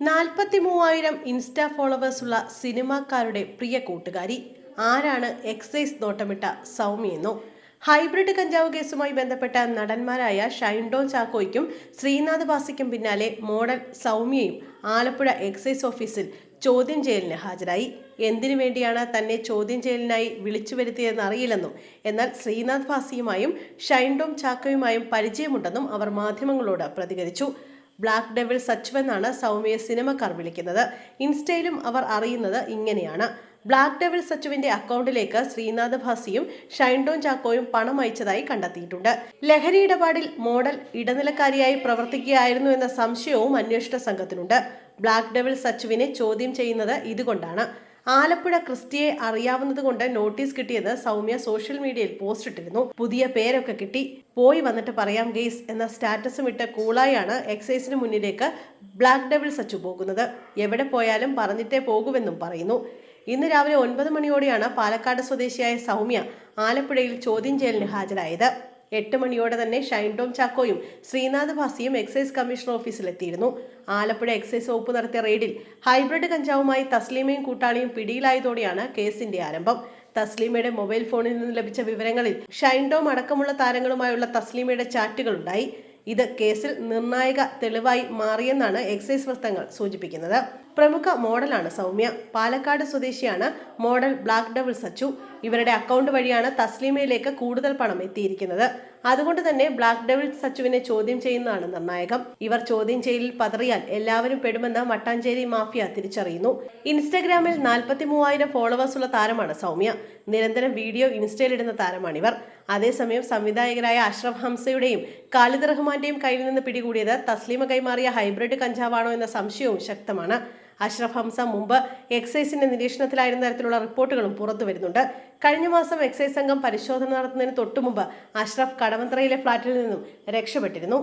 നാൽപ്പത്തി മൂവായിരം insta followers ഉള്ള സിനിമാക്കാരുടെ പ്രിയ കൂട്ടുകാരി. ആരാണ് എക്സൈസ് നോട്ടമിട്ട സൗമ്യെന്നോ ഹൈബ്രിഡ് കഞ്ചാവ് കേസുമായി ബന്ധപ്പെട്ട നടന്മാരായ ഷൈൻഡോൺ ചാക്കോയ്ക്കും ശ്രീനാഥ് ബാസിക്കും പിന്നാലെ മോഡൽ സൗമ്യയും ആലപ്പുഴ എക്സൈസ് ഓഫീസിൽ ചോദ്യം ചെയ്യലിന് ഹാജരായി. എന്തിനു വേണ്ടിയാണ് തന്നെ ചോദ്യം ചെയ്യലിനായി വിളിച്ചു വരുത്തിയതെന്ന് അറിയില്ലെന്നും എന്നാൽ ശ്രീനാഥ് വാസിയുമായും ഷൈൻഡോം ചാക്കോയുമായും പരിചയമുണ്ടെന്നും അവർ മാധ്യമങ്ങളോട് പ്രതികരിച്ചു. ബ്ലാക്ക് ഡെവിൾ സച്ചു എന്നാണ് സൗമ്യയെ സിനിമക്കാർ വിളിക്കുന്നത്. ഇൻസ്റ്റയിലും അവർ അറിയുന്നത് ഇങ്ങനെയാണ്. ബ്ലാക്ക് ഡെവിൾ സച്ചുവിന്റെ അക്കൗണ്ടിലേക്ക് ശ്രീനാഥ് ഭാസിയും ഷൈൻഡോൺ ചാക്കോയും പണം അയച്ചതായി കണ്ടെത്തിയിട്ടുണ്ട്. ലഹരി ഇടപാടിൽ മോഡൽ ഇടനിലക്കാരിയായി പ്രവർത്തിക്കുകയായിരുന്നു എന്ന സംശയവും അന്വേഷണ സംഘത്തിനുണ്ട്. ബ്ലാക്ക് ഡെവിൾ സച്ചുവിനെ ചോദ്യം ചെയ്യുന്നത് ഇതുകൊണ്ടാണ്. ആലപ്പുഴ ക്രിസ്റ്റിയെ അറിയാവുന്നത് കൊണ്ട് നോട്ടീസ് കിട്ടിയത് സൗമ്യ സോഷ്യൽ മീഡിയയിൽ പോസ്റ്റ് ഇട്ടിരുന്നു. പുതിയ പേരൊക്കെ കിട്ടി. പോയി വന്നിട്ട് പറയാം ഗെയ്സ് എന്ന സ്റ്റാറ്റസും ഇട്ട് കൂളായാണ് എക്സൈസിന് മുന്നിലേക്ക് ബ്ലാക്ക് ഡെവിൾ സച്ചു പോകുന്നത്. എവിടെ പോയാലും പറഞ്ഞിട്ടേ പോകുമെന്നും പറയുന്നു. ഇന്ന് രാവിലെ ഒൻപത് മണിയോടെയാണ് പാലക്കാട് സ്വദേശിയായ സൗമ്യ ആലപ്പുഴയിൽ ചോദ്യം ചെയ്യലിന് ഹാജരായത്. എട്ട് മണിയോടെ തന്നെ ഷൈൻ ടോം ചാക്കോയും ശ്രീനാഥ് ഭാസിയും എക്സൈസ് കമ്മീഷണർ ഓഫീസിലെത്തിയിരുന്നു. ആലപ്പുഴ എക്സൈസ് വകുപ്പ് നടത്തിയ റെയ്ഡിൽ ഹൈബ്രിഡ് കഞ്ചാവുമായി തസ്ലീമയും കൂട്ടാളിയും പിടിയിലായതോടെയാണ് കേസിന്റെ ആരംഭം. തസ്ലീമയുടെ മൊബൈൽ ഫോണിൽ നിന്ന് ലഭിച്ച വിവരങ്ങളിൽ ഷൈൻ ടോം അടക്കമുള്ള താരങ്ങളുമായുള്ള തസ്ലീമയുടെ ചാറ്റുകളുണ്ടായി. ഇത് കേസിൽ നിർണായക തെളിവായി മാറിയെന്നാണ് എക്സൈസ് വൃത്തങ്ങൾ സൂചിപ്പിക്കുന്നത്. പ്രമുഖ മോഡലാണ് സൗമ്യ. പാലക്കാട് സ്വദേശിയാണ് മോഡൽ ബ്ലാക്ക് ഡബിൾ സച്ചു. ഇവരുടെ അക്കൗണ്ട് വഴിയാണ് തസ്ലീമയിലേക്ക് കൂടുതൽ പണം എത്തിയിരിക്കുന്നത്. അതുകൊണ്ട് തന്നെ ബ്ലാക്ക് ഡെവിൾ സച്ചുവിനെ ചോദ്യം ചെയ്യുന്നതാണ് നിർണായകം. ഇവർ ചോദ്യം ചെയ്യലിൽ പതറിയാൽ എല്ലാവരും പെടുമെന്ന് മട്ടാഞ്ചേരി മാഫിയ തിരിച്ചറിയുന്നു. ഇൻസ്റ്റഗ്രാമിൽ നാൽപ്പത്തി മൂവായിരം ഫോളോവേഴ്സ് ഉള്ള താരമാണ് സൗമ്യ. നിരന്തരം വീഡിയോ ഇൻസ്റ്റയിലിടുന്ന താരമാണിവർ. അതേസമയം സംവിധായകരായ അഷ്റഫ് ഹംസയുടെയും ഖാലിദ് റഹ്മാന്റെയും കയ്യിൽ നിന്ന് പിടികൂടിയത് തസ്ലീമ കൈമാറിയ ഹൈബ്രിഡ് കഞ്ചാവാണോ എന്ന സംശയവും ശക്തമാണ്. അഷ്റഫ് ഹംസ മുമ്പ് എക്സൈസിന്റെ നിരീക്ഷണത്തിലായിരുന്ന തരത്തിലുള്ള റിപ്പോർട്ടുകളും പുറത്തു വരുന്നുണ്ട്. കഴിഞ്ഞ മാസം എക്സൈസ് സംഘം പരിശോധന നടത്തുന്നതിന് തൊട്ടുമുമ്പ് അഷ്റഫ് കടവന്ത്രയിലെ ഫ്ളാറ്റിൽ നിന്നും രക്ഷപ്പെട്ടിരുന്നു.